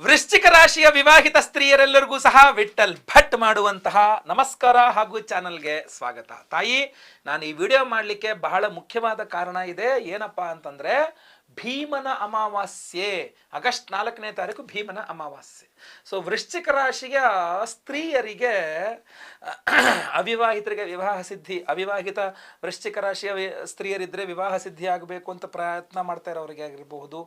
ವೃಶ್ಚಿಕ ರಾಶಿಯ ವಿವಾಹಿತ ಸ್ತ್ರೀಯರೆಲ್ಲರಿಗೂ ಸಹ ವಿಠಲ್ ಭಟ್ ಮಾಡುವಂತಹ ನಮಸ್ಕಾರ ಹಾಗೂ ಚಾನಲ್ಗೆ ಸ್ವಾಗತ. ತಾಯಿ, ನಾನು ಈ ವಿಡಿಯೋ ಮಾಡಲಿಕ್ಕೆ ಬಹಳ ಮುಖ್ಯವಾದ ಕಾರಣ ಇದೆ. ಏನಪ್ಪಾ ಅಂತಂದ್ರೆ ಭೀಮನ ಅಮಾವಾಸ್ಯೆ, ಆಗಸ್ಟ್ ನಾಲ್ಕನೇ ತಾರೀಕು ಭೀಮನ ಅಮಾವಾಸ್ಯೆ. ಸೊ ವೃಶ್ಚಿಕ ರಾಶಿಯ ಸ್ತ್ರೀಯರಿಗೆ ಅವಿವಾಹಿತರಿಗೆ ವಿವಾಹ ಸಿದ್ಧಿ, ಅವಿವಾಹಿತ ವೃಶ್ಚಿಕ ರಾಶಿಯ ಸ್ತ್ರೀಯರಿದ್ದರೆ ವಿವಾಹ ಸಿದ್ಧಿ ಆಗಬೇಕು ಅಂತ ಪ್ರಯತ್ನ ಮಾಡ್ತಾ ಇರೋರಿಗೆ ಆಗಿರಬಹುದು.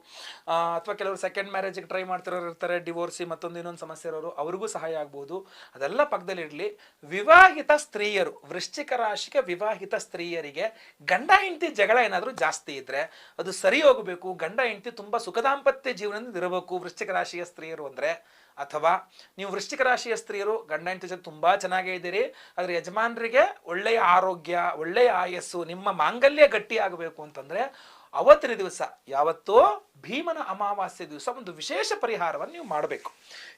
ಅಥವಾ ಕೆಲವರು ಸೆಕೆಂಡ್ ಮ್ಯಾರೇಜಿಗೆ ಟ್ರೈ ಮಾಡ್ತಿರೋರು ಇರ್ತಾರೆ ಡಿವೋರ್ಸಿ ಮತ್ತೊಂದು ಇನ್ನೊಂದು ಸಮಸ್ಯೆ ಇರೋರು, ಅವ್ರಿಗೂ ಸಹಾಯ ಆಗ್ಬೋದು. ಅದೆಲ್ಲ ಪಕ್ಕದಲ್ಲಿ ಇರಲಿ. ವಿವಾಹಿತ ಸ್ತ್ರೀಯರು, ವೃಶ್ಚಿಕ ರಾಶಿಗೆ ವಿವಾಹಿತ ಸ್ತ್ರೀಯರಿಗೆ ಗಂಡ ಹೆಂಡತಿ ಜಗಳ ಏನಾದರೂ ಜಾಸ್ತಿ ಇದ್ದರೆ ಅದು ಸರಿ ಹೋಗಬೇಕು. ಗಂಡ, ಹೆಂಡತಿ ತುಂಬ ಸುಖದಾಂಪತ್ಯ ಜೀವನದಿಂದ ಇರಬೇಕು, ವೃಶ್ಚಿಕ ರಾಶಿಯ ಸ್ತ್ರೀಯರು ಅಂದರೆ. ಅಥವಾ ನೀವು ವೃಶ್ಚಿಕ ರಾಶಿಯ ಸ್ತ್ರೀಯರು, ಗಂಡ, ಹೆಂಡತಿ ಜೊತೆ ತುಂಬಾ ಚೆನ್ನಾಗೇ ಇದ್ದೀರಿ, ಆದರೆ ಯಜಮಾನರಿಗೆ ಒಳ್ಳೆಯ ಆರೋಗ್ಯ, ಒಳ್ಳೆಯ ಆಯಸ್ಸು, ನಿಮ್ಮ ಮಾಂಗಲ್ಯ ಗಟ್ಟಿ ಆಗಬೇಕು ಅಂತಂದ್ರೆ, ಅವತ್ತಿನ ದಿವಸ, ಯಾವತ್ತೋ ಭೀಮನ ಅಮಾವಾಸ್ಯೆ ದಿವಸ ಒಂದು ವಿಶೇಷ ಪರಿಹಾರವನ್ನು ನೀವು ಮಾಡಬೇಕು.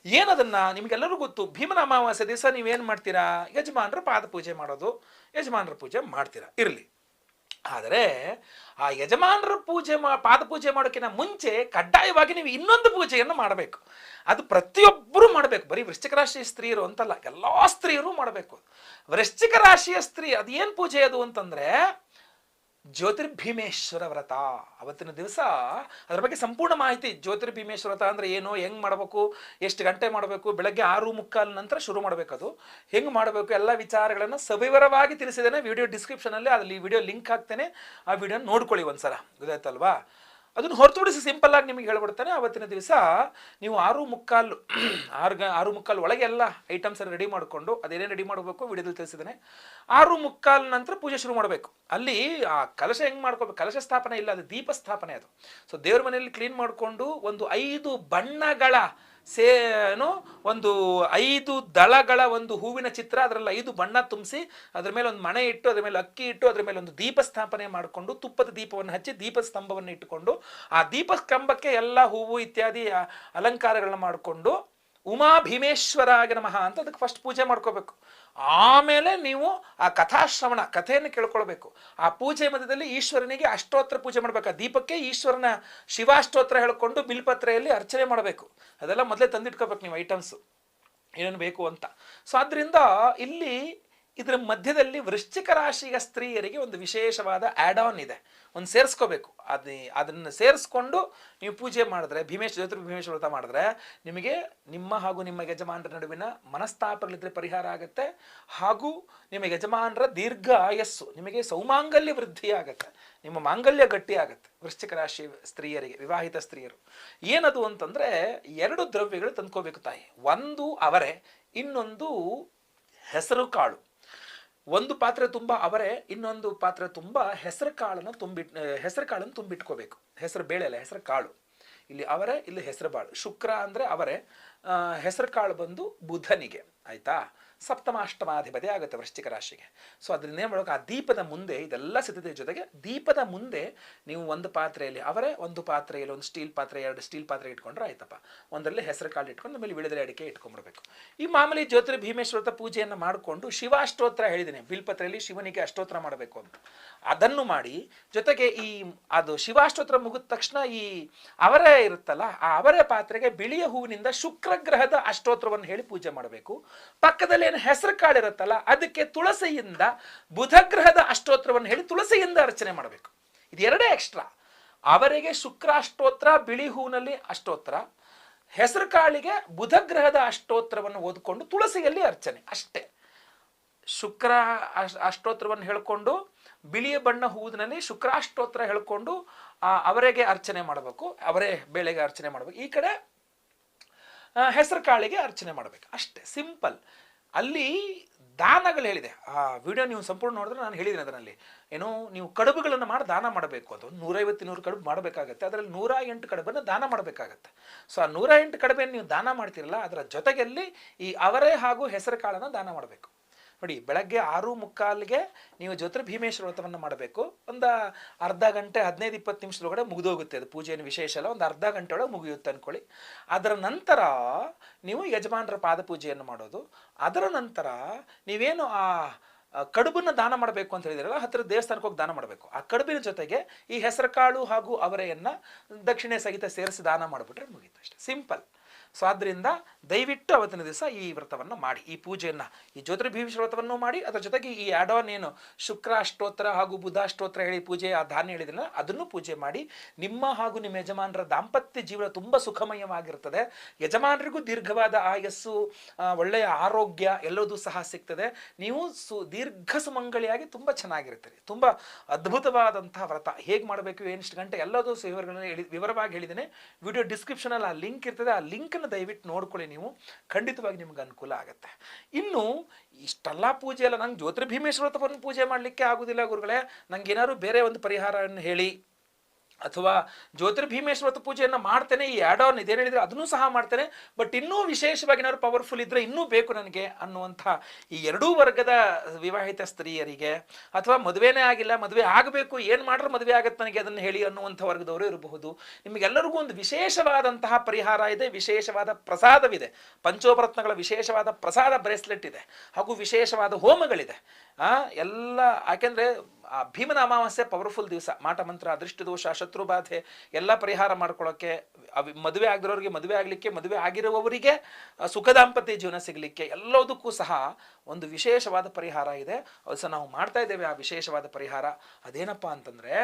ಏನದನ್ನ ನಿಮಗೆಲ್ಲರೂ ಗೊತ್ತು, ಭೀಮನ ಅಮಾವಾಸ್ಯೆ ದಿವಸ ನೀವೇನು ಮಾಡ್ತೀರಾ? ಯಜಮಾನರ ಪಾದ ಪೂಜೆ ಮಾಡೋದು, ಯಜಮಾನರ ಪೂಜೆ ಮಾಡ್ತೀರಾ? ಇರಲಿ. ಆದರೆ ಆ ಯಜಮಾನರ ಪೂಜೆ ಮಾ, ಪಾದ ಪೂಜೆ ಮಾಡೋಕ್ಕಿಂತ ಮುಂಚೆ ಕಡ್ಡಾಯವಾಗಿ ನೀವು ಇನ್ನೊಂದು ಪೂಜೆಯನ್ನು ಮಾಡಬೇಕು. ಅದು ಪ್ರತಿಯೊಬ್ಬರೂ ಮಾಡಬೇಕು. ಬರೀ ವೃಶ್ಚಿಕ ರಾಶಿಯ ಸ್ತ್ರೀಯರು ಅಂತಲ್ಲ, ಎಲ್ಲ ಸ್ತ್ರೀಯರು ಮಾಡಬೇಕು. ವೃಶ್ಚಿಕ ರಾಶಿಯ ಸ್ತ್ರೀ, ಅದೇನು ಪೂಜೆ ಅದು ಅಂತಂದ್ರೆ ಜ್ಯೋತಿರ್ಭೀಮೇಶ್ವರ ವ್ರತ ಅವತ್ತಿನ ದಿವಸ ಅದ್ರ ಬಗ್ಗೆ ಸಂಪೂರ್ಣ ಮಾಹಿತಿ ಜ್ಯೋತಿರ್ಭೀಮೇಶ್ವರ ವ್ರತ ಅಂದ್ರೆ ಏನು, ಹೆಂಗ್ ಮಾಡಬೇಕು, ಎಷ್ಟು ಗಂಟೆ ಮಾಡಬೇಕು, ಬೆಳಗ್ಗೆ ಆರು ಮುಕ್ಕಾಲ ನಂತರ ಶುರು ಮಾಡಬೇಕು ಅದು ಹೆಂಗ್ ಮಾಡಬೇಕು, ಎಲ್ಲ ವಿಚಾರಗಳನ್ನು ಸವಿವರವಾಗಿ ತಿಳಿಸಿದ್ದೇನೆ. ವಿಡಿಯೋ ಡಿಸ್ಕ್ರಿಪ್ಷನ್ ಅಲ್ಲಿ ಅಲ್ಲಿ ವಿಡಿಯೋ ಲಿಂಕ್ ಹಾಕ್ತೇನೆ. ಆ ವಿಡಿಯೋ ನೋಡ್ಕೊಳ್ಳಿ ಒಂದ್ಸಲ. ಗೊತ್ತಾಯ್ತಲ್ವಾ? ಅದನ್ನು ಹೊರತುಪಡಿಸಿ ಸಿಂಪಲ್ ಆಗಿ ನಿಮಗೆ ಹೇಳ್ಬಿಡ್ತಾನೆ ಅವತ್ತಿನ ದಿವಸ ನೀವು ಆರು ಮುಕ್ಕಾಲು ಆರು ಗ, ಆರು ಮುಕ್ಕಾಲು ಒಳಗೆ ಎಲ್ಲ ಐಟಮ್ಸ್ ರೆಡಿ ಮಾಡಿಕೊಂಡು, ಅದೇನೇನು ರೆಡಿ ಮಾಡಬೇಕು ವಿಡಿಯೋದಲ್ಲಿ ತಿಳಿಸಿದ್ದಾನೆ. ಆರು ಮುಕ್ಕಾಲು ನಂತರ ಪೂಜೆ ಶುರು ಮಾಡಬೇಕು. ಅಲ್ಲಿ ಆ ಕಲಶ ಹೆಂಗೆ ಮಾಡ್ಕೋಬೇಕು ಕಲಶ ಸ್ಥಾಪನೆ ಇಲ್ಲ, ಅದು ದೀಪ ಸ್ಥಾಪನೆ ಅದು. ಸೊ ದೇವ್ರ ಮನೆಯಲ್ಲಿ ಕ್ಲೀನ್ ಮಾಡಿಕೊಂಡು ಒಂದು ಐದು ಬಣ್ಣಗಳ ಸೇ ಒಂದು ಐದು ದಳಗಳ ಒಂದು ಹೂವಿನ ಚಿತ್ರ, ಅದರಲ್ಲಿ ಐದು ಬಣ್ಣ ತುಂಬಿಸಿ ಅದ್ರ ಮೇಲೆ ಒಂದು ಮಣೆ ಇಟ್ಟು, ಅದ್ರ ಮೇಲೆ ಅಕ್ಕಿ ಇಟ್ಟು, ಅದ್ರ ಮೇಲೆ ಒಂದು ದೀಪ ಸ್ಥಾಪನೆ ಮಾಡಿಕೊಂಡು, ತುಪ್ಪದ ದೀಪವನ್ನು ಹಚ್ಚಿ ದೀಪ ಸ್ತಂಭವನ್ನು ಇಟ್ಟುಕೊಂಡು, ಆ ದೀಪ ಸ್ತಂಭಕ್ಕೆ ಎಲ್ಲ ಹೂವು ಇತ್ಯಾದಿ ಅಲಂಕಾರಗಳನ್ನ ಮಾಡಿಕೊಂಡು ಉಮಾ ಭೀಮೇಶ್ವರಾಗ ನಮಃ ಅಂತ ಅದಕ್ಕೆ ಫಸ್ಟ್ ಪೂಜೆ ಮಾಡ್ಕೋಬೇಕು. ಆಮೇಲೆ ನೀವು ಆ ಕಥಾಶ್ರವಣ ಕಥೆಯನ್ನು ಕೇಳ್ಕೊಳ್ಬೇಕು. ಆ ಪೂಜೆ ಮಧ್ಯದಲ್ಲಿ ಈಶ್ವರನಿಗೆ ಅಷ್ಟೋತ್ರ ಪೂಜೆ ಮಾಡ್ಬೇಕು. ಆ ದೀಪಕ್ಕೆ ಈಶ್ವರನ ಶಿವಾಷ್ಟೋತ್ರ ಹೇಳ್ಕೊಂಡು ಬಿಲ್ಪತ್ರೆಯಲ್ಲಿ ಅರ್ಚನೆ ಮಾಡಬೇಕು. ಅದೆಲ್ಲ ಮೊದಲೇ ತಂದಿಟ್ಕೋಬೇಕು ನೀವು ಐಟಮ್ಸು ಏನೇನು ಬೇಕು ಅಂತ. ಸೊ ಆದ್ದರಿಂದ ಇಲ್ಲಿ ಇದರ ಮಧ್ಯದಲ್ಲಿ ವೃಶ್ಚಿಕ ರಾಶಿಯ ಸ್ತ್ರೀಯರಿಗೆ ಒಂದು ವಿಶೇಷವಾದ ಆಡ್ ಆನ್ ಇದೆ. ಒಂದು ಸೇರಿಸ್ಕೋಬೇಕು. ಅದು ಅದನ್ನು ಸೇರಿಸ್ಕೊಂಡು ನೀವು ಪೂಜೆ ಮಾಡಿದ್ರೆ, ಭೀಮೇಶ್ ಜ್ಯೋತಿ ವ್ರತ ಮಾಡಿದ್ರೆ ನಿಮಗೆ ನಿಮ್ಮ ಹಾಗೂ ನಿಮ್ಮ ಯಜಮಾನರ ನಡುವಿನ ಮನಸ್ತಾಪಗಳಿದ್ರೆ ಪರಿಹಾರ ಆಗುತ್ತೆ. ಹಾಗೂ ನಿಮ್ಮ ಯಜಮಾನರ ದೀರ್ಘ ಆಯಸ್ಸು ನಿಮಗೆ ಸೌಮಾಂಗಲ್ಯ ವೃದ್ಧಿ ಆಗುತ್ತೆ. ನಿಮ್ಮ ಮಾಂಗಲ್ಯ ಗಟ್ಟಿ ಆಗುತ್ತೆ ವೃಶ್ಚಿಕ ರಾಶಿ ಸ್ತ್ರೀಯರಿಗೆ, ವಿವಾಹಿತ ಸ್ತ್ರೀಯರು. ಏನದು ಅಂತಂದ್ರೆ ಎರಡು ದ್ರವ್ಯಗಳು ತಂದ್ಕೋಬೇಕು ತಾಯಿ. ಒಂದು ಅವರೇ, ಇನ್ನೊಂದು ಹೆಸರು ಕಾಳು. ಒಂದು ಪಾತ್ರೆ ತುಂಬ ಅವರೇ, ಇನ್ನೊಂದು ಪಾತ್ರೆ ತುಂಬ ಹೆಸರು ಕಾಳನ್ನು ತುಂಬಿಟ್, ಹೆಸರು ಕಾಳನ್ನು ತುಂಬಿಟ್ಕೋಬೇಕು. ಹೆಸರು ಬೇಳೆ ಅಲ್ಲ, ಹೆಸರು ಕಾಳು. ಇಲ್ಲಿ ಅವರೇ, ಇಲ್ಲಿ ಹೆಸರು ಬಾಳು. ಶುಕ್ರ ಅಂದರೆ ಅವರೇ ಹೆಸರು ಕಾಳು ಬಂದು ಬುಧನಿಗೆ, ಆಯ್ತಾ? ಸಪ್ತಮಾಷ್ಟಮಾಧಿಪತಿ ಆಗುತ್ತೆ ವೃಶ್ಚಿಕ ರಾಶಿಗೆ. ಸೊ ಅದರಿಂದ ಏನು ಮಾಡೋಕೆ ಆ ದೀಪದ ಮುಂದೆ, ಇದೆಲ್ಲ ಸಿದ್ಧತೆ ಜೊತೆಗೆ ದೀಪದ ಮುಂದೆ ನೀವು ಒಂದು ಪಾತ್ರೆಯಲ್ಲಿ, ಅವರೇ ಒಂದು ಪಾತ್ರೆಯಲ್ಲಿ, ಒಂದು ಸ್ಟೀಲ್ ಪಾತ್ರೆ, ಎರಡು ಸ್ಟೀಲ್ ಪಾತ್ರೆ ಇಟ್ಕೊಂಡ್ರೆ ಆಯ್ತಪ್ಪ. ಒಂದರಲ್ಲಿ ಹೆಸರು ಕಾಳು ಇಟ್ಕೊಂಡು, ಆಮೇಲೆ ವಿಳಿದಲೆ ಅಡಿಕೆ ಇಟ್ಕೊಂಡ್ಬಿಡ್ಬೇಕು. ಈ ಮಾಮೂಲಿ ಜ್ಯೋತಿರ್ ಭೀಮೇಶ್ವರತ ಪೂಜೆಯನ್ನು ಮಾಡಿಕೊಂಡು ಶಿವಾಷ್ಟೋತ್ರ ಹೇಳಿದ್ದೀನಿ ಬಿಲ್ಪತ್ರೆಯಲ್ಲಿ ಶಿವನಿಗೆ ಅಷ್ಟೋತ್ರ ಮಾಡಬೇಕು ಅಂತ. ಅದನ್ನು ಮಾಡಿ, ಜೊತೆಗೆ ಈ, ಅದು ಶಿವಾಷ್ಟೋತ್ರ ಮುಗಿದ ತಕ್ಷಣ ಈ ಅವರೇ ಇರುತ್ತಲ್ಲ, ಆ ಅವರೇ ಪಾತ್ರೆಗೆ ಬಿಳಿಯ ಹೂವಿನಿಂದ ಶುಕ್ರ ಗ್ರಹದ ಅಷ್ಟೋತ್ರವನ್ನು ಹೇಳಿ ಪೂಜೆ ಮಾಡಬೇಕು. ಪಕ್ಕದಲ್ಲಿ ಏನು ಹೆಸರು ಕಾಳಿರುತ್ತಲ್ಲ, ಅದಕ್ಕೆ ತುಳಸಿಯಿಂದ ಬುಧ ಗ್ರಹದ ಅಷ್ಟೋತ್ರವನ್ನು ಹೇಳಿ ತುಳಸಿಯಿಂದ ಅರ್ಚನೆ ಮಾಡಬೇಕು. ಇದೆರಡೇ ಎಕ್ಸ್ಟ್ರಾ ಅವರಿಗೆ ಶುಕ್ರ ಅಷ್ಟೋತ್ರ ಬಿಳಿ ಹೂನಲ್ಲಿ ಅಷ್ಟೋತ್ರ, ಹೆಸರು ಕಾಳಿಗೆ ಬುಧ ಗ್ರಹದ ಅಷ್ಟೋತ್ರವನ್ನು ಓದಿಕೊಂಡು ತುಳಸಿಯಲ್ಲಿ ಅರ್ಚನೆ, ಅಷ್ಟೇ. ಶುಕ್ರ ಅಷ್ಟೋತ್ರವನ್ನು ಹೇಳ್ಕೊಂಡು, ಬಿಳಿಯ ಬಣ್ಣ ಹೂವಿನಲ್ಲಿ ಶುಕ್ರಾಷ್ಟೋತ್ರ ಹೇಳ್ಕೊಂಡು ಅವರೆಗೆ ಅರ್ಚನೆ ಮಾಡಬೇಕು, ಅವರೇ ಬೇಳೆಗೆ ಅರ್ಚನೆ ಮಾಡಬೇಕು. ಈ ಕಡೆ ಹೆಸರು ಕಾಳಿಗೆ ಅರ್ಚನೆ ಮಾಡಬೇಕು. ಅಷ್ಟೇ, ಸಿಂಪಲ್. ಅಲ್ಲಿ ದಾನಗಳು ಹೇಳಿದೆ. ಆ ವಿಡಿಯೋ ನೀವು ಸಂಪೂರ್ಣ ನೋಡಿದ್ರೆ ನಾನು ಹೇಳಿದ್ದೀನಿ ಅದರಲ್ಲಿ. ಏನೋ ನೀವು ಕಡುಬುಗಳನ್ನು ಮಾಡಿ, ದಾನ ಮಾಡಬೇಕು. ಅದು ನೂರೈವತ್ತು ನೂರು ಕಡುಬು ಮಾಡಬೇಕಾಗತ್ತೆ. ಅದರಲ್ಲಿ ನೂರ ಎಂಟು ಕಡುಬನ್ನು ದಾನ ಮಾಡಬೇಕಾಗತ್ತೆ. ಸೊ, ಆ ನೂರ ಎಂಟು ಕಡುಬೆಯನ್ನು ನೀವು ದಾನ ಮಾಡ್ತಿರಲ್ಲ, ಅದರ ಜೊತೆಗೆ ಈ ಅವರೇ ಹಾಗೂ ಹೆಸರು ಕಾಳನ್ನು ದಾನ ಮಾಡಬೇಕು. ನೋಡಿ, ಬೆಳಗ್ಗೆ ಆರು ಮುಕ್ಕಾಲಿಗೆ ನೀವು ಜೊತೆ ಭೀಮೇಶ್ವರ ವ್ರತವನ್ನು ಮಾಡಬೇಕು. ಒಂದು ಅರ್ಧ ಗಂಟೆ, ಹದಿನೈದು ಇಪ್ಪತ್ತು ನಿಮಿಷದೊಳಗಡೆ ಮುಗಿದೋಗುತ್ತೆ ಅದು ಪೂಜೆಯನ್ನು ವಿಶೇಷ ಅಲ್ಲ, ಒಂದು ಅರ್ಧ ಗಂಟೆ ಒಳಗೆ ಮುಗಿಯುತ್ತೆ ಅಂದ್ಕೊಳ್ಳಿ ಅದರ ನಂತರ ನೀವು ಯಜಮಾನರ ಪಾದಪೂಜೆಯನ್ನು ಮಾಡೋದು. ಅದರ ನಂತರ ನೀವೇನು ಆ ಕಡುಬನ್ನು ಕಡುಬನ್ನ ದಾನ ಮಾಡಬೇಕು ಅಂತ ಹೇಳಿದ್ರಲ್ಲ, ಹತ್ತಿರ ದೇವಸ್ಥಾನಕ್ಕೆ ಹೋಗಿ ದಾನ ಮಾಡಬೇಕು. ಆ ಕಡುಬಿನ ಜೊತೆಗೆ ಈ ಹೆಸರುಕಾಳು ಹಾಗೂ ಅವರೆಯನ್ನು ದಕ್ಷಿಣೆ ಸಹಿತ ಸೇರಿಸಿ ದಾನ ಮಾಡಿಬಿಟ್ರೆ ಮುಗೀತು ಅಷ್ಟೇ. ಸಿಂಪಲ್ ಸೊ ಆದ್ದರಿಂದ ದಯವಿಟ್ಟು ಅವತ್ತಿನ ದಿವಸ ಈ ವ್ರತವನ್ನು ಮಾಡಿ, ಈ ಪೂಜೆಯನ್ನು, ಈ ಜ್ಯೋತಿರ್ಭೀಮೇಶ್ವರ ವ್ರತವನ್ನು ಮಾಡಿ, ಅದರ ಜೊತೆಗೆ ಈ ಆಡೋನ್ ಏನು ಶುಕ್ರ, ಅಷ್ಟೋತ್ತರ ಹಾಗೂ ಬುಧ, ಅಷ್ಟೋತ್ತರ ಹೇಳಿ ಪೂಜೆ, ಆ ಧಾನ್ಯ ಹೇಳಿದಿಲ್ಲ ಅದನ್ನು ಪೂಜೆ ಮಾಡಿ, ನಿಮ್ಮ ಹಾಗೂ ನಿಮ್ಮ ಯಜಮಾನರ ದಾಂಪತ್ಯ ಜೀವನ ತುಂಬ ಸುಖಮಯವಾಗಿರ್ತದೆ ಯಜಮಾನರಿಗೂ ದೀರ್ಘವಾದ ಆಯಸ್ಸು ಒಳ್ಳೆಯ ಆರೋಗ್ಯ, ಎಲ್ಲದೂ ಸಹ ಸಿಗ್ತದೆ. ನೀವು ಸು, ದೀರ್ಘ ಸುಮಂಗಳಿಯಾಗಿ ತುಂಬ ಚೆನ್ನಾಗಿರ್ತೀರಿ ತುಂಬ ಅದ್ಭುತವಾದಂತಹ ವ್ರತ. ಹೇಗೆ ಮಾಡಬೇಕು, ಏನಿಷ್ಟು ಗಂಟೆ ಎಲ್ಲದೂ ವಿವರವಾಗಿ ಹೇಳಿದ್ದೇನೆ. ವಿಡಿಯೋ ಡಿಸ್ಕ್ರಿಪ್ಷನಲ್ಲಿ ಆ ಲಿಂಕ್ ಇರ್ತದೆ. ಆ ಲಿಂಕನ್ನು ದಯವಿಟ್ಟು ನೋಡ್ಕೊಳ್ಳಿ ನೀವು. ಖಂಡಿತವಾಗಿ ನಿಮ್ಗೆ ಅನುಕೂಲ ಆಗುತ್ತೆ. ಇನ್ನು ಇಷ್ಟೆಲ್ಲ ಪೂಜೆ ಅಲ್ಲ ನಂಗೆ ಜ್ಯೋತಿರ್ಭೀಮೇಶ್ವರ ಪೂಜೆ ಮಾಡಲಿಕ್ಕೆ ಆಗುದಿಲ್ಲ ಗುರುಗಳೇ. ನಂಗೆ ಏನಾದ್ರು ಬೇರೆ ಒಂದು ಪರಿಹಾರವನ್ನು ಹೇಳಿ. ಅಥವಾ ಜ್ಯೋತಿರ್ಭೀಮೇಶ್ವರ ಪೂಜೆಯನ್ನು ಮಾಡ್ತೇನೆ, ಈ ಆ್ಯಡ್ ಆನ್ ಇದೇನು ಹೇಳಿದ್ರೆ ಅದನ್ನು ಸಹ ಮಾಡ್ತೇನೆ ಬಟ್ ಇನ್ನೂ ವಿಶೇಷವಾಗಿ ಏನಾದ್ರು ಪವರ್ಫುಲ್ ಇದ್ದರೆ ಇನ್ನೂ ಬೇಕು ನನಗೆ ಅನ್ನುವಂಥ ಈ ಎರಡೂ ವರ್ಗದ ವಿವಾಹಿತ ಸ್ತ್ರೀಯರಿಗೆ, ಅಥವಾ ಮದುವೆನೇ ಆಗಿಲ್ಲ, ಮದುವೆ ಆಗಬೇಕು, ಏನು ಮಾಡ್ರೆ ಮದುವೆ ಆಗತ್ತೆ ನನಗೆ ಅದನ್ನು ಹೇಳಿ ಅನ್ನುವಂಥ ವರ್ಗದವರು ಇರಬಹುದು. ನಿಮಗೆಲ್ಲರಿಗೂ ಒಂದು ವಿಶೇಷವಾದಂತಹ ಪರಿಹಾರ ಇದೆ, ವಿಶೇಷವಾದ ಪ್ರಸಾದವಿದೆ. ಪಂಚೋಪರತ್ನಗಳ ವಿಶೇಷವಾದ ಪ್ರಸಾದ ಬ್ರೇಸ್ಲೆಟ್ ಇದೆ, ಹಾಗೂ ವಿಶೇಷವಾದ ಹೋಮಗಳಿದೆ. ಎಲ್ಲ, ಯಾಕೆಂದ್ರೆ ಭೀಮನ ಅಮಾವಾಸ್ಯೆ ಪವರ್ಫುಲ್ ದಿವಸ. ಮಾಟ ಮಂತ್ರ, ಅದೃಷ್ಟ ದೋಷ, ಶತ್ರು ಬಾಧೆ, ಎಲ್ಲ ಪರಿಹಾರ ಮಾಡ್ಕೊಳ್ಳೋಕ್ಕೆ ಮದುವೆ ಆಗಿರೋರಿಗೆ ಮದುವೆ ಆಗಲಿಕ್ಕೆ, ಮದುವೆ ಆಗಿರುವವರಿಗೆ ಸುಖ ದಾಂಪತ್ಯ ಜೀವನ ಸಿಗಲಿಕ್ಕೆ, ಎಲ್ಲದಕ್ಕೂ ಸಹ ಒಂದು ವಿಶೇಷವಾದ ಪರಿಹಾರ ಇದೆ. ಅದು ಸಹ ನಾವು ಮಾಡ್ತಾ ಇದ್ದೇವೆ ಆ ವಿಶೇಷವಾದ ಪರಿಹಾರ. ಅದೇನಪ್ಪ ಅಂತಂದ್ರೆ,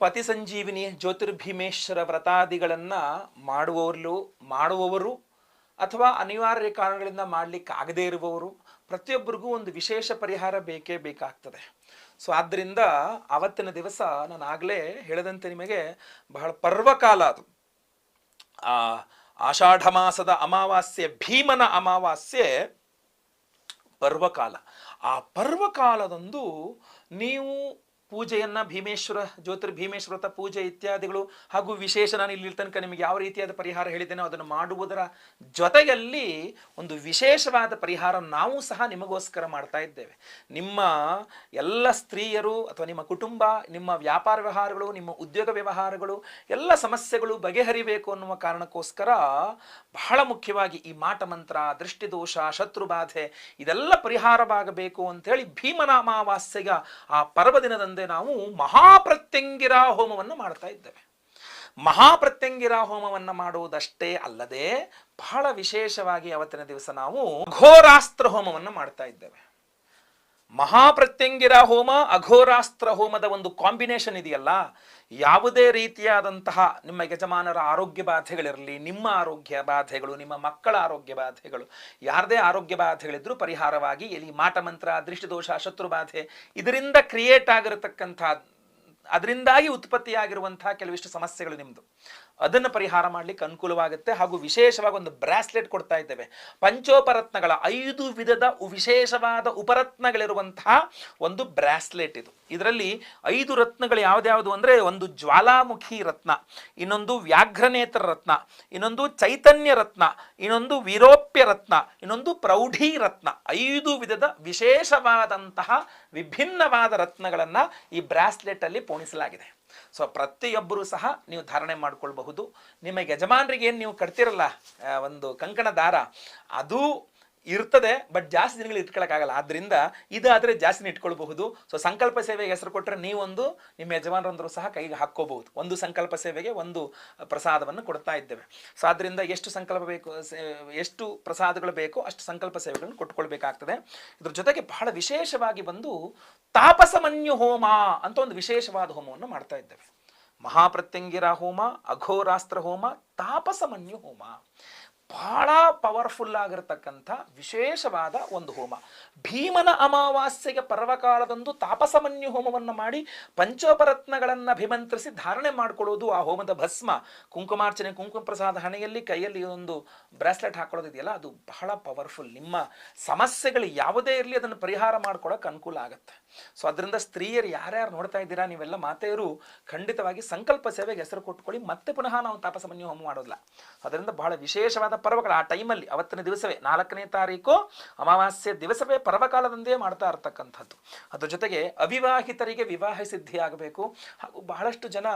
ಪತಿ ಸಂಜೀವಿನಿ ಜ್ಯೋತಿರ್ಭೀಮೇಶ್ವರ ವ್ರತಾದಿಗಳನ್ನು ಮಾಡುವವರು ಮಾಡುವವರು ಅಥವಾ ಅನಿವಾರ್ಯ ಕಾರಣಗಳಿಂದ ಮಾಡಲಿಕ್ಕೆ ಆಗದೇ ಇರುವವರು ಪ್ರತಿಯೊಬ್ಬರಿಗೂ ಒಂದು ವಿಶೇಷ ಪರಿಹಾರ ಬೇಕೇ ಬೇಕಾಗ್ತದೆ. ಸೊ ಆದ್ದರಿಂದ ಆವತ್ತಿನ ದಿವಸ ನಾನು ಆಗಲೇ ಹೇಳದಂತೆ ನಿಮಗೆ ಬಹಳ ಪರ್ವಕಾಲ ಅದು. ಆ, ಆಷಾಢ ಮಾಸದ ಅಮಾವಾಸ್ಯೆ, ಭೀಮನ ಅಮಾವಾಸ್ಯೆ ಪರ್ವಕಾಲ. ಆ ಪರ್ವಕಾಲದಂದು ನೀವು ಪೂಜೆಯನ್ನ ಭೀಮೇಶ್ವರ ಜ್ಯೋತಿರ್ಭೀಮೇಶ್ವರ ವ್ರತ ಪೂಜೆ ಇತ್ಯಾದಿಗಳು ಹಾಗೂ ವಿಶೇಷ ನಾನು ಇಲ್ಲಿ ತನಕ ನಿಮಗೆ ಯಾವ ರೀತಿಯಾದ ಪರಿಹಾರ ಹೇಳಿದ್ದೇನೋ ಅದನ್ನು ಮಾಡುವುದರ ಜೊತೆಯಲ್ಲಿ ಒಂದು ವಿಶೇಷವಾದ ಪರಿಹಾರ ನಾವು ಸಹ ನಿಮಗೋಸ್ಕರ ಮಾಡ್ತಾ ಇದ್ದೇವೆ. ನಿಮ್ಮ ಎಲ್ಲ ಸ್ತ್ರೀಯರು ಅಥವಾ ನಿಮ್ಮ ಕುಟುಂಬ, ನಿಮ್ಮ ವ್ಯಾಪಾರ ವ್ಯವಹಾರಗಳು, ನಿಮ್ಮ ಉದ್ಯೋಗ ವ್ಯವಹಾರಗಳು, ಎಲ್ಲ ಸಮಸ್ಯೆಗಳು ಬಗೆಹರಿಬೇಕು ಅನ್ನುವ ಕಾರಣಕ್ಕೋಸ್ಕರ ಬಹಳ ಮುಖ್ಯವಾಗಿ ಈ ಮಾಟ ಮಂತ್ರ, ದೃಷ್ಟಿದೋಷ, ಶತ್ರುಬಾಧೆ ಇದೆಲ್ಲ ಪರಿಹಾರವಾಗಬೇಕು ಅಂತೇಳಿ ಹೇಳಿ ಅಮಾವಾಸ್ಯೆಗ ಆ ಪರ್ವ ದಿನದಂದೇ ನಾವು ಮಹಾಪ್ರತ್ಯಂಗಿರ ಹೋಮವನ್ನು ಮಾಡ್ತಾ ಇದ್ದೇವೆ. ಮಹಾಪ್ರತ್ಯಂಗಿರ ಹೋಮವನ್ನು ಮಾಡುವುದಷ್ಟೇ ಅಲ್ಲದೆ ಬಹಳ ವಿಶೇಷವಾಗಿ ಅವತ್ತಿನ ದಿವಸ ನಾವು ಘೋರಾಸ್ತ್ರ ಹೋಮವನ್ನು ಮಾಡ್ತಾ ಇದ್ದೇವೆ. ಮಹಾಪ್ರತ್ಯಂಗಿರ ಹೋಮ, ಅಘೋರಾಸ್ತ್ರ ಹೋಮದ ಒಂದು ಕಾಂಬಿನೇಷನ್ ಇದೆಯಲ್ಲ, ಯಾವುದೇ ರೀತಿಯಾದಂತಹ ನಿಮ್ಮ ಯಜಮಾನರ ಆರೋಗ್ಯ ಬಾಧೆಗಳಿರಲಿ, ನಿಮ್ಮ ಆರೋಗ್ಯ ಬಾಧೆಗಳು, ನಿಮ್ಮ ಮಕ್ಕಳ ಆರೋಗ್ಯ ಬಾಧೆಗಳು, ಯಾರದೇ ಆರೋಗ್ಯ ಬಾಧೆಗಳಿದ್ರೂ ಪರಿಹಾರವಾಗಿ ಇಲ್ಲಿ ಮಾಟ ಮಂತ್ರ ದೃಷ್ಟಿದೋಷ ಶತ್ರು ಬಾಧೆ, ಇದರಿಂದ ಕ್ರಿಯೇಟ್ ಆಗಿರತಕ್ಕಂಥ, ಅದರಿಂದಾಗಿ ಉತ್ಪತ್ತಿಯಾಗಿರುವಂತಹ ಕೆಲವಿಷ್ಟು ಸಮಸ್ಯೆಗಳು ನಿಮ್ಮದು ಅದನ್ನು ಪರಿಹಾರ ಮಾಡಲಿಕ್ಕೆ ಅನುಕೂಲವಾಗುತ್ತೆ. ಹಾಗೂ ವಿಶೇಷವಾಗಿ ಒಂದು ಬ್ರಾಸ್ಲೆಟ್ ಕೊಡ್ತಾ ಇದ್ದೇವೆ. ಪಂಚೋಪರತ್ನಗಳ ಐದು ವಿಧದ ವಿಶೇಷವಾದ ಉಪರತ್ನಗಳಿರುವಂತಹ ಒಂದು ಬ್ರಾಸ್ಲೆಟ್ ಇದು. ಇದರಲ್ಲಿ ಐದು ರತ್ನಗಳು ಯಾವ್ದ್ಯಾವುದು ಅಂದರೆ ಒಂದು ಜ್ವಾಲಾಮುಖಿ ರತ್ನ, ಇನ್ನೊಂದು ವ್ಯಾಘ್ರನೇತ್ರ ರತ್ನ, ಇನ್ನೊಂದು ಚೈತನ್ಯ ರತ್ನ, ಇನ್ನೊಂದು ವಿರೋಪ್ಯ ರತ್ನ, ಇನ್ನೊಂದು ಪ್ರೌಢಿ ರತ್ನ. ಐದು ವಿಧದ ವಿಶೇಷವಾದಂತಹ ವಿಭಿನ್ನವಾದ ರತ್ನಗಳನ್ನು ಈ ಬ್ರಾಸ್ಲೆಟ್ ಅಲ್ಲಿ ಪೋಣಿಸಲಾಗಿದೆ. ಸೊ ಪ್ರತಿಯೊಬ್ಬರೂ ಸಹ ನೀವು ಧಾರಣೆ ಮಾಡ್ಕೊಳ್ಬಹುದು. ನಿಮಗೆ ಯಜಮಾನರಿಗೆ ಏನು ನೀವು ಕಟ್ತಿರಲ್ಲ ಒಂದು ಕಂಕಣ ದಾರ, ಅದು ಇರ್ತದೆ ಬಟ್ ಜಾಸ್ತಿ ದಿನಗಳು ಇಟ್ಕೊಳ್ಳೋಕ್ಕಾಗಲ್ಲ ಆದ್ದರಿಂದ ಇದಾದ್ರೆ ಜಾಸ್ತಿ ಇಟ್ಕೊಳ್ಬಹುದು. ಸೊ ಸಂಕಲ್ಪ ಸೇವೆಗೆ ಹೆಸರು ಕೊಟ್ಟರೆ ನೀವೊಂದು ನಿಮ್ಮ ಯಜಮಾನರಂದರು ಸಹ ಕೈಗೆ ಹಾಕ್ಕೋಬಹುದು. ಒಂದು ಸಂಕಲ್ಪ ಸೇವೆಗೆ ಒಂದು ಪ್ರಸಾದವನ್ನು ಕೊಡ್ತಾ ಇದ್ದೇವೆ. ಸೊ ಆದ್ರಿಂದ ಎಷ್ಟು ಸಂಕಲ್ಪ ಬೇಕು ಎಷ್ಟು ಪ್ರಸಾದಗಳು ಬೇಕೋ ಅಷ್ಟು ಸಂಕಲ್ಪ ಸೇವೆಗಳನ್ನು ಕೊಟ್ಕೊಳ್ಬೇಕಾಗ್ತದೆ ಇದ್ರ ಜೊತೆಗೆ ಬಹಳ ವಿಶೇಷವಾಗಿ ಬಂದು ತಾಪಸಮನ್ಯು ಹೋಮ ಅಂತ ಒಂದು ವಿಶೇಷವಾದ ಹೋಮವನ್ನು ಮಾಡ್ತಾ ಇದ್ದೇವೆ. ಮಹಾಪ್ರತ್ಯಂಗಿರ ಹೋಮ, ಅಘೋರಾಸ್ತ್ರ ಹೋಮ, ತಾಪಸಮನ್ಯು ಹೋಮ. ಬಹಳ ಪವರ್ಫುಲ್ ಆಗಿರತಕ್ಕಂಥ ವಿಶೇಷವಾದ ಒಂದು ಹೋಮ. ಭೀಮನ ಅಮಾವಾಸ್ಯೆಗೆ ಪರ್ವಕಾಲದಂದು ತಾಪಸಮನ್ಯು ಹೋಮವನ್ನು ಮಾಡಿ ಪಂಚೋಪರತ್ನಗಳನ್ನು ಅಭಿಮಂತ್ರಿಸಿ ಧಾರಣೆ ಮಾಡಿಕೊಳ್ಳೋದು ಆ ಹೋಮದ ಭಸ್ಮ. ಕುಂಕುಮಾರ್ಚನೆ ಕುಂಕುಮ ಪ್ರಸಾದ ಹಣೆಯಲ್ಲಿ ಕೈಯಲ್ಲಿ ಒಂದು ಬ್ರಾಸ್ಲೆಟ್ ಹಾಕೊಳ್ಳೋದಿದೆಯಲ್ಲ ಅದು ಬಹಳ ಪವರ್ಫುಲ್ ನಿಮ್ಮ ಸಮಸ್ಯೆಗಳು ಯಾವುದೇ ಇರಲಿ ಅದನ್ನು ಪರಿಹಾರ ಮಾಡ್ಕೊಳ್ಳೋಕೆ ಅನುಕೂಲ ಆಗುತ್ತೆ. ಸೊ ಅದರಿಂದ ಸ್ತ್ರೀಯರು ಯಾರ್ಯಾರು ನೋಡ್ತಾ ಇದ್ದೀರಾ ನೀವೆಲ್ಲ ಮಾತೆಯರು ಖಂಡಿತವಾಗಿ ಸಂಕಲ್ಪ ಸೇವೆಗೆ ಹೆಸರು ಕೊಟ್ಕೊಳ್ಳಿ ಮತ್ತೆ ಪುನಃ ನಾವು ತಾಪಸಮನ್ಯು ಹೋಮ ಮಾಡೋದಿಲ್ಲ. ಅದರಿಂದ ಬಹಳ ವಿಶೇಷವಾದ ಪರ್ವಗಳು, ಆ ಟೈಮಲ್ಲಿ ಅವತ್ತಿನ ದಿವಸವೇ, ನಾಲ್ಕನೇ ತಾರೀಕು ಅಮಾವಾಸ್ಯೆ ದಿವಸವೇ ಪರ್ವಕಾಲದಂದೇ ಮಾಡ್ತಾ ಇರ್ತಕ್ಕಂಥದ್ದು. ಅದ್ರ ಜೊತೆಗೆ ಅವಿವಾಹಿತರಿಗೆ ವಿವಾಹ ಸಿದ್ಧಿ ಆಗಬೇಕು ಹಾಗೂ ಬಹಳಷ್ಟು ಜನ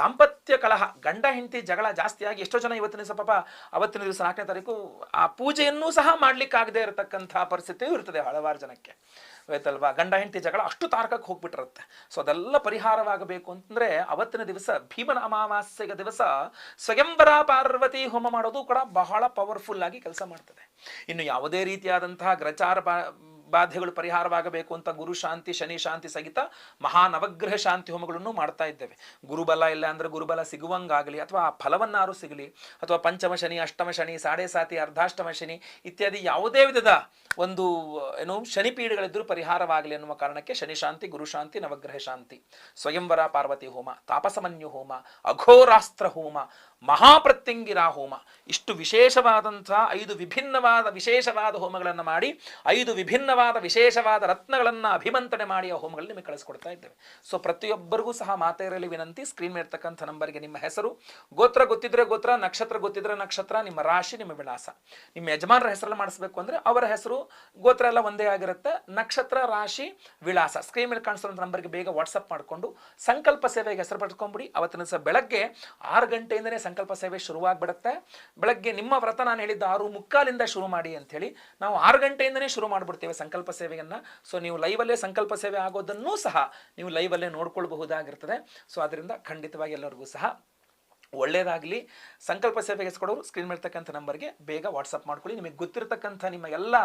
ದಾಂಪತ್ಯ ಕಲಹ, ಗಂಡ, ಹೆಂಡತಿ ಜಗಳ ಜಾಸ್ತಿಯಾಗಿ ಎಷ್ಟೋ ಜನ ಇವತ್ತಿನ ದಿವಸ ಪಾಪ ಅವತ್ತಿನ ದಿವಸ ನಾಲ್ಕನೇ ತಾರೀಕು ಆ ಪೂಜೆಯನ್ನೂ ಸಹ ಮಾಡಲಿಕ್ಕಾಗದೇ ಇರತಕ್ಕಂಥ ಪರಿಸ್ಥಿತಿಯೂ ಇರ್ತದೆ ಹಲವಾರು ಜನಕ್ಕೆ. ಆಯ್ತಲ್ವಾ? ಗಂಡ ಹೆಂಡತಿ ಜಗಳ ಅಷ್ಟು ತಾರಕಕ್ಕೆ ಹೋಗ್ಬಿಟ್ಟಿರುತ್ತೆ. ಸೊ ಅದೆಲ್ಲ ಪರಿಹಾರವಾಗಬೇಕು ಅಂತಂದ್ರೆ ಅವತ್ತಿನ ದಿವಸ ಭೀಮನ ಅಮಾವಾಸ್ಯೆಯ ದಿವಸ ಸ್ವಯಂಬರ ಪಾರ್ವತಿ ಹೋಮ ಮಾಡೋದು ಕೂಡ ಬಹಳ ಪವರ್ಫುಲ್ ಆಗಿ ಕೆಲಸ ಮಾಡ್ತದೆ. ಇನ್ನು ಯಾವುದೇ ರೀತಿಯಾದಂತಹ ಗ್ರಚಾರ ಬಾಧೆಗಳು ಪರಿಹಾರವಾಗಬೇಕು ಅಂತ ಗುರು ಶಾಂತಿ, ಶನಿ ಶಾಂತಿ ಸಹಿತ ಮಹಾ ನವಗ್ರಹ ಶಾಂತಿ ಹೋಮಗಳನ್ನು ಮಾಡ್ತಾ ಇದ್ದೇವೆ. ಗುರುಬಲ ಇಲ್ಲ ಅಂದ್ರೆ ಗುರುಬಲ ಸಿಗುವಂಗಾಗಲಿ ಅಥವಾ ಆ ಫಲವನ್ನಾರು ಸಿಗಲಿ, ಅಥವಾ ಪಂಚಮ ಶನಿ, ಅಷ್ಟಮ ಶನಿ, ಸಾಡೆ ಸಾತಿ, ಅರ್ಧಾಷ್ಟಮ ಶನಿ ಇತ್ಯಾದಿ ಯಾವುದೇ ವಿಧದ ಒಂದು, ಏನು, ಶನಿ ಪೀಡೆಗಳಿದ್ರೂ ಪರಿಹಾರವಾಗಲಿ ಎನ್ನುವ ಕಾರಣಕ್ಕೆ ಶನಿ ಶಾಂತಿ, ಗುರು ಶಾಂತಿ, ನವಗ್ರಹ ಶಾಂತಿ. ಸ್ವಯಂವರ ಪಾರ್ವತಿ ಹೋಮ, ತಾಪಸಮನ್ಯು ಹೋಮ, ಅಘೋರಾಸ್ತ್ರ ಹೋಮ ಮಹಾಪ್ರತ್ಯಂಗಿರ ಹೋಮ. ಇಷ್ಟು ವಿಶೇಷವಾದಂಥ ಐದು ವಿಭಿನ್ನವಾದ ವಿಶೇಷವಾದ ಹೋಮಗಳನ್ನು ಮಾಡಿ, ಐದು ವಿಭಿನ್ನವಾದ ವಿಶೇಷವಾದ ರತ್ನಗಳನ್ನು ಅಭಿಮಂತನೆ ಮಾಡಿ ಆ ಹೋಮಗಳಲ್ಲಿ ನಿಮಗೆ ಕಳಿಸ್ಕೊಡ್ತಾ ಇದ್ದೇವೆ. ಸೊ ಪ್ರತಿಯೊಬ್ಬರಿಗೂ ಸಹ ಮಾತೆಯರಲ್ಲಿ ವಿನಂತಿ ಸ್ಕ್ರೀನ್ ಮೇಲೆ ಇರ್ತಕ್ಕಂಥ ನಂಬರ್ಗೆ ನಿಮ್ಮ ಹೆಸರು, ಗೋತ್ರ ಗೊತ್ತಿದ್ರೆ ಗೋತ್ರ, ನಕ್ಷತ್ರ ಗೊತ್ತಿದ್ರೆ ನಕ್ಷತ್ರ, ನಿಮ್ಮ ರಾಶಿ, ನಿಮ್ಮ ವಿಳಾಸ. ನಿಮ್ಮ ಯಜಮಾನರ ಹೆಸರಲ್ಲಿ ಮಾಡಿಸ್ಬೇಕು ಅಂದ್ರೆ ಅವರ ಹೆಸರು, ಗೋತ್ರ ಎಲ್ಲ ಒಂದೇ ಆಗಿರುತ್ತೆ. ನಕ್ಷತ್ರ, ರಾಶಿ, ವಿಳಾಸ. ಸ್ಕ್ರೀನ್ ಮೇಲೆ ಕಾಣಿಸೋ ನಂಬರ್ಗೆ ಬೇಗ ವಾಟ್ಸಪ್ ಮಾಡಿಕೊಂಡು, ಸಂಕಲ್ಪ ಸೇವೆಗೆ ಹೆಸರು ಪಡ್ಕೊಂಬಿಡಿ. ಅವತ್ತಿನ ಸಹ ಬೆಳಗ್ಗೆ ಆರು ಗಂಟೆಯಿಂದನೇ ಸಂಕಲ್ಪ ಸೇವೆ ಶುರುವಾಗ್ಬಿಡುತ್ತೆ. ಬೆಳಗ್ಗೆ ನಿಮ್ಮ ವ್ರತ ನಾನು ಹೇಳಿದ್ದು ಆರು ಮುಕ್ಕಾಲಿಂದ ಶುರು ಮಾಡಿ ಅಂಥೇಳಿ ನಾವು ಆರು ಗಂಟೆಯಿಂದನೇ ಶುರು ಮಾಡಿಬಿಡ್ತೇವೆ ಸಂಕಲ್ಪ ಸೇವೆಯನ್ನು. ಸೊ ನೀವು ಲೈವಲ್ಲೇ ಸಂಕಲ್ಪ ಸೇವೆ ಆಗೋದನ್ನೂ ಸಹ ನೀವು ಲೈವಲ್ಲೇ ನೋಡ್ಕೊಳ್ಬಹುದಾಗಿರ್ತದೆ. ಸೊ ಅದರಿಂದ ಖಂಡಿತವಾಗಿ ಎಲ್ಲರಿಗೂ ಸಹ ಒಳ್ಳೇದಾಗಲಿ. ಸಂಕಲ್ಪ ಸೇವೆಗೆ ಕೊಡೋರು ಸ್ಕ್ರೀನ್ ಮೇಲ್ತಕ್ಕಂಥ ನಂಬರ್ಗೆ ಬೇಗ ವಾಟ್ಸಪ್ ಮಾಡ್ಕೊಳ್ಳಿ. ನಿಮಗೆ ಗೊತ್ತಿರತಕ್ಕಂಥ ನಿಮ್ಮ ಎಲ್ಲ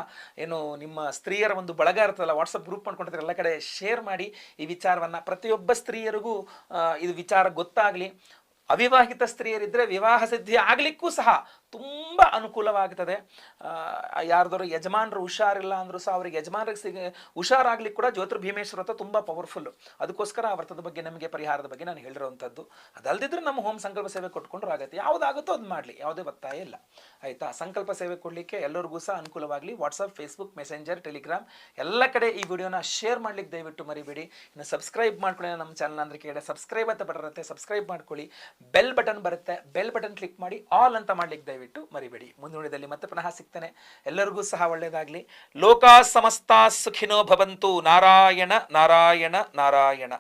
ಏನು ನಿಮ್ಮ ಸ್ತ್ರೀಯರ ಒಂದು ಬಳಗ ಇರ್ತದಲ್ಲ ವಾಟ್ಸಪ್ ಗ್ರೂಪ್ ಮಾಡ್ಕೊಂಡಿರ್ತಾರೆ ಎಲ್ಲ ಕಡೆ ಶೇರ್ ಮಾಡಿ ಈ ವಿಚಾರವನ್ನು ಪ್ರತಿಯೊಬ್ಬ ಸ್ತ್ರೀಯರಿಗೂ ಇದು ವಿಚಾರ ಗೊತ್ತಾಗಲಿ. ಅವಿವಾಹಿತ ಸ್ತ್ರೀಯರಿದ್ರೆ ವಿವಾಹ ಸಿದ್ಧಿ ಆಗ್ಲಿಕ್ಕೂ ಸಹ ತುಂಬ ಅನುಕೂಲವಾಗ್ತದೆ. ಯಾರ್ದಾರು ಯಜಮಾನರು ಹುಷಾರಿಲ್ಲ ಅಂದರೂ ಸಹ ಅವ್ರಿಗೆ ಯಜಮಾನರಿಗೆ ಸಿಗ ಹುಷಾರಾಗ್ಲಿಕ್ಕೆ ಕೂಡ ಜ್ಯೋತಿರ್ಭೀಮೇಶ್ವರ ವ್ರತ ತುಂಬ ಪವರ್ಫುಲ್ಲು ಅದಕ್ಕೋಸ್ಕರ ಆ ವ್ರತದ ಬಗ್ಗೆ ನಮಗೆ ಪರಿಹಾರದ ಬಗ್ಗೆ ನಾನು ಹೇಳಿರೋವಂಥದ್ದು ಅದಲ್ದಿದ್ರೆ ನಮ್ಮ ಹೋಮ್ ಸಂಕಲ್ಪ ಸೇವೆ ಕೊಟ್ಕೊಂಡ್ರು ಆಗುತ್ತೆ. ಯಾವುದಾಗುತ್ತೋ ಅದು ಮಾಡಲಿ. ಯಾವುದೇ ಒತ್ತಾಯ ಇಲ್ಲ. ಆಯಿತಾ? ಸಂಕಲ್ಪ ಸೇವೆ ಕೊಡಲಿಕ್ಕೆ ಎಲ್ಲರಿಗೂ ಸಹ ಅನುಕೂಲವಾಗಲಿ. ವಾಟ್ಸಪ್ ಫೇಸ್ಬುಕ್ ಮೆಸೆಂಜರ್ ಟೆಲಿಗ್ರಾಮ್ ಎಲ್ಲ ಕಡೆ ಈ ವಿಡಿಯೋನ ಶೇರ್ ಮಾಡ್ಲಿಕ್ಕೆ ದಯವಿಟ್ಟು ಮರಿಬೇಡಿ. ಇನ್ನು ಸಬ್ಸ್ಕ್ರೈಬ್ ಮಾಡ್ಕೊಳ್ಳಿ ನಮ್ಮ ಚಾನಲ್ ಅಂದ್ರೆ ಕೇಳಿ. ಸಬ್ಸ್ಕ್ರೈಬ್ ಅಂತ ಬರುತ್ತೆ ಸಬ್ಸ್ಕ್ರೈಬ್ ಮಾಡ್ಕೊಳ್ಳಿ. ಬೆಲ್ ಬಟನ್ ಬರುತ್ತೆ. ಬೆಲ್ ಬಟನ್ ಕ್ಲಿಕ್ ಮಾಡಿ ಆಲ್ ಅಂತ ಮಾಡ್ಲಿಕ್ಕೆ ದಯವಿಟ್ಟು ಮರಿಬೇಡಿ. ಮುಂದಿನದಲ್ಲಿ ಮತ್ತೆ ಪುನಃ ಸಿಗ್ತಾನೆ. ಎಲ್ಲರಿಗೂ ಸಹ ಒಳ್ಳೆಯದಾಗಲಿ. ಲೋಕ ಸಮಸ್ತ ಸುಖಿನೋ ಭವಂತು. ನಾರಾಯಣ ನಾರಾಯಣ ನಾರಾಯಣ.